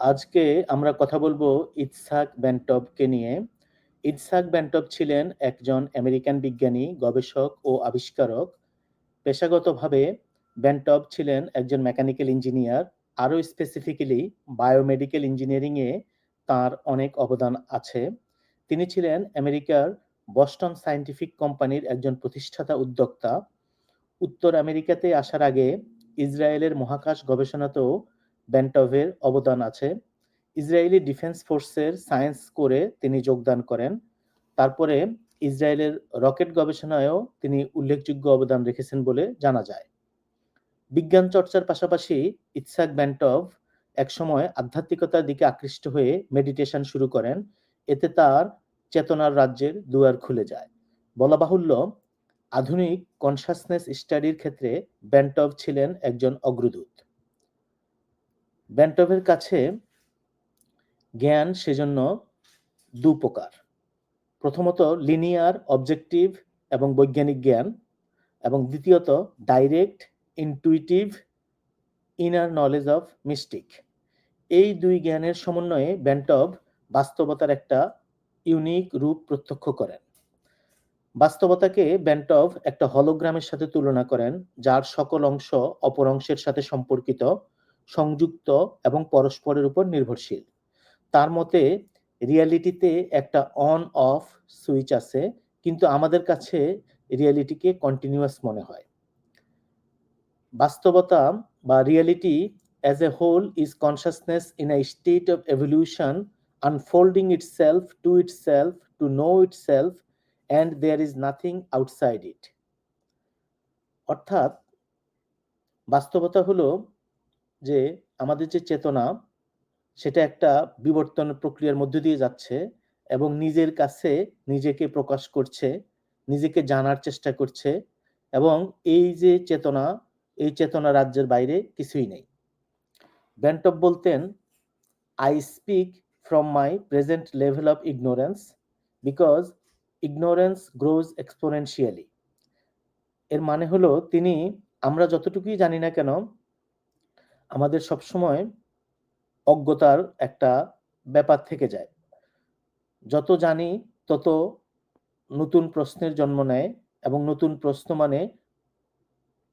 আজকে আমরা কথা বলব ইতসাক ব্যান্টবকে নিয়ে। ইতসাক ব্যান্টব ছিলেন একজন আমেরিকান বিজ্ঞানী, গবেষক ও আবিষ্কারক। পেশাগতভাবে ব্যান্টব ছিলেন একজন মেকানিক্যাল ইঞ্জিনিয়ার, আরও স্পেসিফিক্যালি বায়োমেডিক্যাল ইঞ্জিনিয়ারিংয়ে তার অনেক অবদান আছে। তিনি ছিলেন আমেরিকার বস্টন সায়েন্টিফিক কোম্পানির একজন প্রতিষ্ঠাতা উদ্যোক্তা। উত্তর আমেরিকাতে আসার আগে ইসরায়েলের মহাকাশ গবেষণাতেও ব্যান্টভের অবদান আছে। ইসরায়েলি ডিফেন্স ফোর্সের সায়েন্স করে তিনি যোগদান করেন। তারপরে ইসরায়েলের রকেট গবেষণায়ও তিনি উল্লেখযোগ্য অবদান রেখেছেন বলে জানা যায়। বিজ্ঞান চর্চার পাশাপাশি ইৎসাক ব্যান্টভ একসময় আধ্যাত্মিকতার দিকে আকৃষ্ট হয়ে মেডিটেশন শুরু করেন। এতে তার চেতনার রাজ্যের দুয়ার খুলে যায়। বলা বাহুল্য, আধুনিক কনসাসনেস স্টাডির ক্ষেত্রে ব্যান্টভ ছিলেন একজন অগ্রদূত। ব্যান্টভের কাছে জ্ঞান সেজন্য দু প্রকার প্রথমত, লিনিয়ার, অবজেক্টিভ এবং বৈজ্ঞানিক জ্ঞান এবং দ্বিতীয়ত, direct, intuitive, inner knowledge of mystic. এই দুই জ্ঞানের সমন্বয়ে ব্যান্টভ বাস্তবতার একটা ইউনিক রূপ প্রত্যক্ষ করেন। বাস্তবতাকে ব্যান্টভ একটা হলোগ্রামের সাথে তুলনা করেন, যার সকল অংশ অপর অংশের সাথে সম্পর্কিত সংযুক্ত এবং পরস্পরের উপর নির্ভরশীল। তার মতে, রিয়ালিটিতে একটা অন, অফ সুইচ আছে, কিন্তু আমাদের কাছে রিয়ালিটিকে কন্টিনিউয়াস মনে হয়। বাস্তবতা বা reality as a whole is consciousness in a state of evolution unfolding itself to itself to know itself and there is nothing outside it অর্থাৎ, বাস্তবতা হলো যে আমাদের যে চেতনা, সেটা একটা বিবর্তন প্রক্রিয়ার মধ্য দিয়ে যাচ্ছে এবং নিজের কাছে নিজেকে প্রকাশ করছে, নিজেকে জানার চেষ্টা করছে এবং এই যে চেতনা, এই চেতনা রাজ্যের বাইরে কিছুই নেই। ব্যান্টপ বলতেন I speak from my present level of ignorance because ignorance grows exponentially এর মানে হলো, তিনি, আমরা যতটুকুই জানি না কেন আমাদের সবসময় অজ্ঞতার একটা ব্যাপার থেকে যায়। যত জানি তত নতুন প্রশ্নের জন্ম নেয় এবং নতুন প্রশ্ন মানে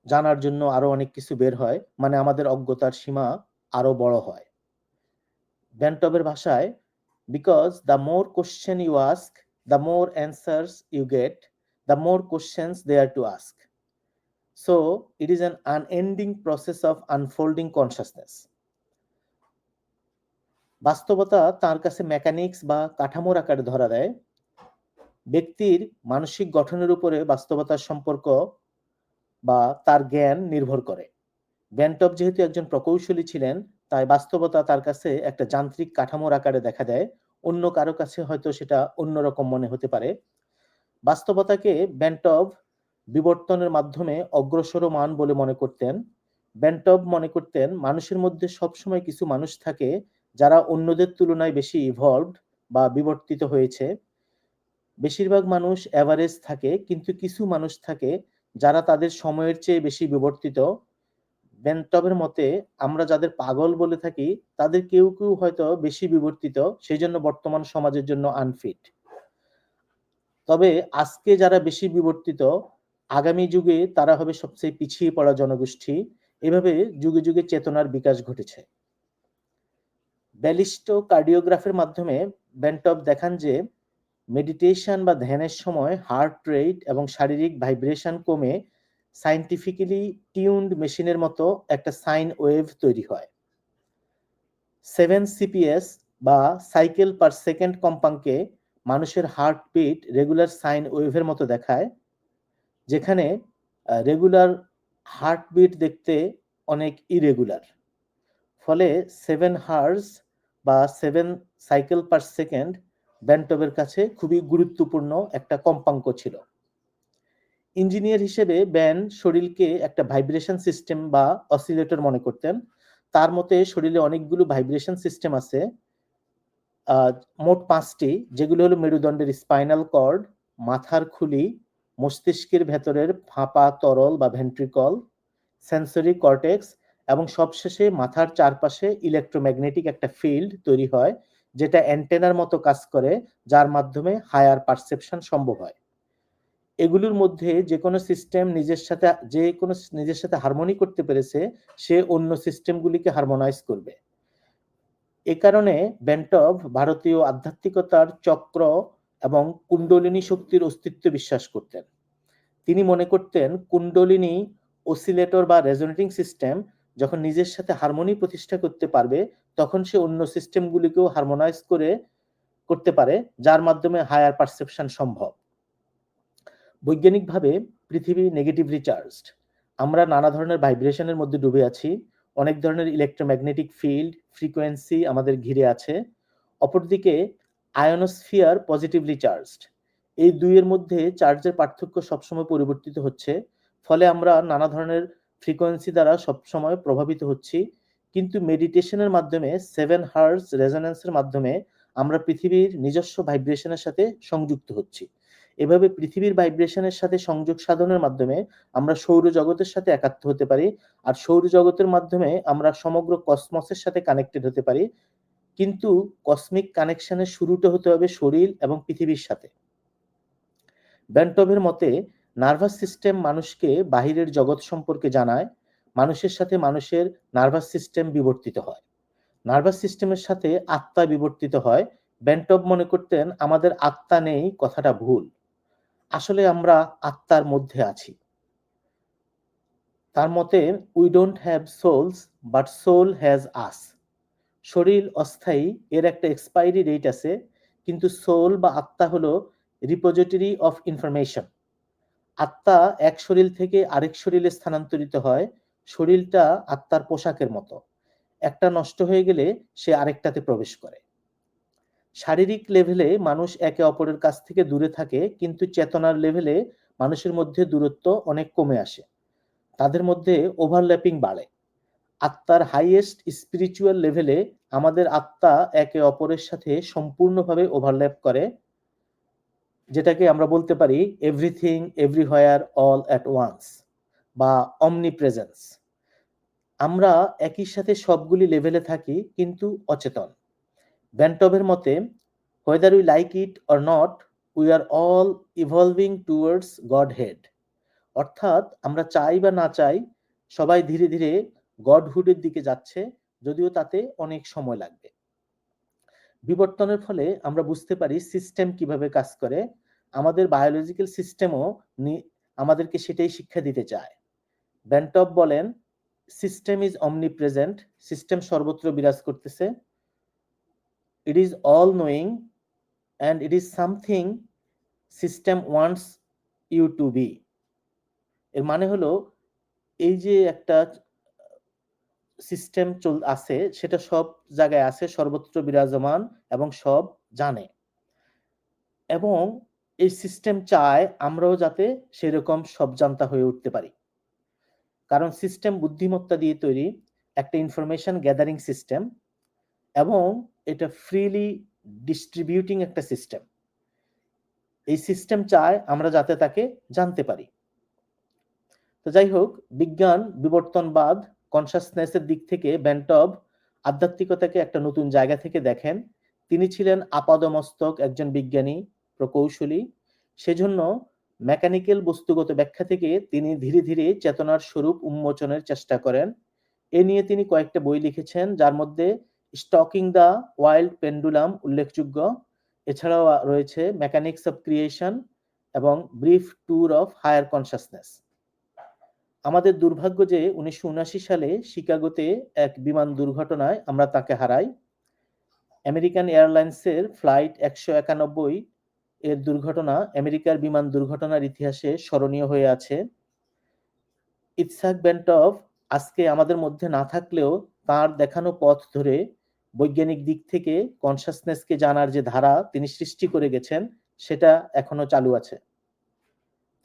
জানার জন্য আরও অনেক কিছু বের হয় মানে আমাদের অজ্ঞতার সীমা আরও বড় হয়। ব্যান্টবের ভাষায় because the more question you ask the more answers you get the more questions they are to ask so it is an unending process of unfolding consciousness বাস্তবতা তার কাছে মেকানিক্স বা কাঠামোর আকারে ধরা দেয়। ব্যক্তির মানসিক গঠনের উপরে বাস্তবতার সম্পর্ক বা তার জ্ঞান নির্ভর করে। ব্যান্টপ যেহেতু একজন প্রকৌশলী ছিলেন, তাই বাস্তবতা তার কাছে একটা যান্ত্রিক কাঠামোর আকারে দেখা দেয়। অন্য কারও কাছে হয়তো সেটা অন্যরকম মনে হতে পারে। বাস্তবতাকে ব্যান্টব বিবর্তনের মাধ্যমে অগ্রসরমান বলে মনে করতেন। ব্যান্টব মনে করতেন, মানুষের মধ্যে সবসময় কিছু মানুষ থাকে যারা অন্যদের তুলনায় বেশি ইভলভড বা বিবর্তিত হয়েছে। বেশিরভাগ মানুষ অ্যাভারেজ থাকে, কিন্তু কিছু মানুষ থাকে যারা তাদের সময়ের চেয়ে বেশি বিবর্তিত। ব্যান্টবের মতে, আমরা যাদের পাগল বলে থাকি, তাদের কেউ কেউ হয়তো বেশি বিবর্তিত সেই জন্য বর্তমান সমাজের জন্য আনফিট তবে আজকে যারা বেশি বিবর্তিত আগামী যুগে তারা হবে সবচেয়ে পিছিয়ে পড়া জনগোষ্ঠী। এভাবে যুগে যুগে চেতনার বিকাশ ঘটেছে। ব্যালিস্টো কার্ডিওগ্রাফের মাধ্যমে ব্যান্টপ দেখান যে মেডিটেশন বা ধ্যানের সময় হার্ট রেট এবং শারীরিক ভাইব্রেশন কমে সাইন্টিফিক্যালি টিউনড মেশিনের মতো একটা সাইন ওয়েভ তৈরি হয়। সেভেন সিপিএস বা সাইকেল পার সেকেন্ড কম্পাঙ্কে মানুষের হার্টবিট রেগুলার সাইন ওয়েভের মতো দেখায়। যেখানে রেগুলার হার্টবিট দেখতে অনেক ইরেগুলার ফলে সেভেন হার্স বা সেভেন সাইকেল পার সেকেন্ড ব্যান্টবের কাছে খুবই গুরুত্বপূর্ণ একটা কম্পাঙ্ক ছিল। ইঞ্জিনিয়ার হিসেবে ব্যান শরীরকে একটা ভাইব্রেশন সিস্টেম বা অসিলেটর মনে করতেন। তার মতে শরীরে অনেকগুলো ভাইব্রেশন সিস্টেম আছে। মোট পাঁচটি, যেগুলো হলো মেরুদণ্ডের স্পাইনাল কর্ড মাথার খুলি মস্তিষ্কের ভেতরের ফাঁপা তরল বা ভেন্ট্রিকল সেন্সরি কর্টেক্স এবং সবশেষে মাথার চারপাশে ইলেকট্রোম্যাগনেটিক একটা ফিল্ড তৈরি হয়, যেটা অ্যান্টেনার মতো কাজ করে, যার মাধ্যমে হায়ার পারসেপশন সম্ভব হয়। এগুলোর মধ্যে যে কোনো সিস্টেম নিজের সাথে যে কোনো নিজের সাথে হারমোনি করতে পেরেছে, সে অন্য সিস্টেমগুলিকে হারমোনাইজ করবে। এ কারণে বেন্টভ ভারতীয় আধ্যাত্মিকতার চক্র এবং কুণ্ডলিনী শক্তির অস্তিত্ব বিশ্বাস করতেন। তিনি মনে করতেন কুণ্ডলিনী ওসিলেটর বা রেজোনেটিং সিস্টেম যখন নিজের সাথে হারমোনি প্রতিষ্ঠা করতে পারবে, তখন সে অন্য সিস্টেমগুলিকেও হারমোনাইজ করে, করতে পারে, যার মাধ্যমে হায়ার পারসেপশন সম্ভব। বৈজ্ঞানিকভাবে পৃথিবী নেগেটিভলি চার্জড। আমরা নানা ধরনের ভাইব্রেশনের মধ্যে ডুবে আছি। অনেক ধরনের ইলেকট্রোম্যাগনেটিক ফিল্ড, ফ্রিকোয়েন্সি আমাদের ঘিরে আছে। অপরদিকে আয়নোস্ফিয়ার পজিটিভলি চার্জড এই দুইয়ের মধ্যে চার্জের পার্থক্য সবসময় পরিবর্তিত হচ্ছে, ফলে আমরা নানা ধরনের ফ্রিকোয়েন্সি দ্বারা সবসময় প্রভাবিত হচ্ছি। কিন্তু মেডিটেশনের মাধ্যমে সেভেন হার্স রেজোনেন্সের মাধ্যমে আমরা পৃথিবীর নিজস্ব ভাইব্রেশনের সাথে সংযুক্ত হচ্ছি। এভাবে পৃথিবীর ভাইব্রেশনের সাথে সংযোগ সাধনের মাধ্যমে আমরা সৌরজগতের সাথে একাত্ম হতে পারি, আর সৌরজগতের মাধ্যমে আমরা সমগ্র কসমসের সাথে কানেক্টেড হতে পারি কিন্তু কসমিক কানেকশনের শুরুটা হতে হবে শরীর এবং পৃথিবীর সাথে। ব্যান্টভের মতে নার্ভাস সিস্টেম মানুষকে বাহিরের জগৎ সম্পর্কে জানায়, মানুষের সাথে মানুষের নার্ভাস সিস্টেম বিবর্তিত হয়। নার্ভাস সিস্টেমের সাথে আত্মা বিবর্তিত হয়। ব্যান্টব মনে করতেন, আমাদের আত্মা নেই, কথাটা ভুল। আসলে আমরা আত্মার মধ্যে আছি। তার মতে we don't have souls but soul has us শরীর অস্থায়ী, এর একটা এক্সপায়ারি ডেট আছে, কিন্তু সোল বা আত্মা হলো রিপোজিটরি অফ ইনফরমেশন আত্মা এক শরীর থেকে আরেক শরীরে স্থানান্তরিত হয়, শরীরটা আত্মার পোশাকের মতো। একটা নষ্ট হয়ে গেলে সে আরেকটাতে প্রবেশ করে। শারীরিক লেভেলে মানুষ একে অপরের কাছ থেকে দূরে থাকে, কিন্তু চেতনার লেভেলে মানুষের মধ্যে দূরত্ব অনেক কমে আসে। তাদের মধ্যে ওভারল্যাপিং বাড়ে। আত্মার হাইয়েস্ট স্পিরিচুয়াল লেভেলে আমাদের আত্মা একে অপরের সাথে সম্পূর্ণভাবে ওভারল্যাপ করে, যেটাকে আমরা বলতে পারি everything everywhere all at once বা অমনি প্রেজেন্স আমরা একই সাথে সবগুলি লেভেলে থাকি কিন্তু অচেতন। ব্যান্টবের মতে whether we like it or not we are all evolving towards god head অর্থাৎ আমরা চাই বা না চাই, সবাই ধীরে ধীরে গডহুডের দিকে যাচ্ছে, যদিও তাতে অনেক সময় লাগবে। বিবর্তনের ফলে আমরা বুঝতে পারি সিস্টেম কীভাবে কাজ করে। আমাদের বায়োলজিক্যাল সিস্টেমও আমাদেরকে সেটাই শিক্ষা দিতে চায়। ব্যান্টপ বলেন system is omni present system সর্বত্র বিরাজ করতেছে। It is all knowing and it is something system wants you to be এর মানে হলো, এই যে একটা সিস্টেম চল, আছে, সেটা সব জায়গায় আছে, সর্বত্র বিরাজমান এবং সব জানে। এবং এই সিস্টেম চায় আমরাও যাতে সেরকম সব জানতা হয়ে উঠতে পারি। কারণ সিস্টেম বুদ্ধিমত্তা দিয়ে তৈরি একটা ইনফরমেশন গ্যাদারিং সিস্টেম এবং এটা ফ্রিলি ডিস্ট্রিবিউটিং একটা সিস্টেম এই সিস্টেম চায় আমরা যাতে তাকে জানতে পারি। তো যাই হোক, বিজ্ঞান, বিবর্তনবাদ কনসাসনেসের দিক থেকে ব্যান্টব আধ্যাত্মিকতাকে একটা নতুন জায়গা থেকে দেখেন। তিনি ছিলেন আপাদমস্তক, একজন বিজ্ঞানী, প্রকৌশলী। সেজন্য মেকানিক্যাল বস্তুগত ব্যাখ্যা থেকে তিনি ধীরে ধীরে চেতনার স্বরূপ উন্মোচনের চেষ্টা করেন। এ নিয়ে তিনি কয়েকটা বই লিখেছেন, যার মধ্যে স্টকিং দ্য ওয়াইল্ড পেন্ডুলাম উল্লেখযোগ্য। এছাড়াও রয়েছে মেকানিক্স অফ ক্রিয়েশন এবং brief tour of higher consciousness আমাদের দুর্ভাগ্য যে উনিশশো উনআশি সালে শিকাগোতে এক বিমান দুর্ঘটনায় আমরা তাকে হারাই। আমেরিকান এয়ারলাইন্সের ফ্লাইট একশো একানব্বই এর দুর্ঘটনা আমেরিকার বিমান দুর্ঘটনার ইতিহাসে স্মরণীয় হয়ে আছে। ইৎসাক বেন্টভ আজকে আমাদের মধ্যে না থাকলেও তার দেখানো পথ ধরে বৈজ্ঞানিক দিক থেকে কনসাসনেসকে জানার যে ধারা তিনি সৃষ্টি করে গেছেন, সেটা এখনও চালু আছে।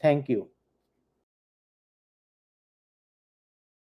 Thank you.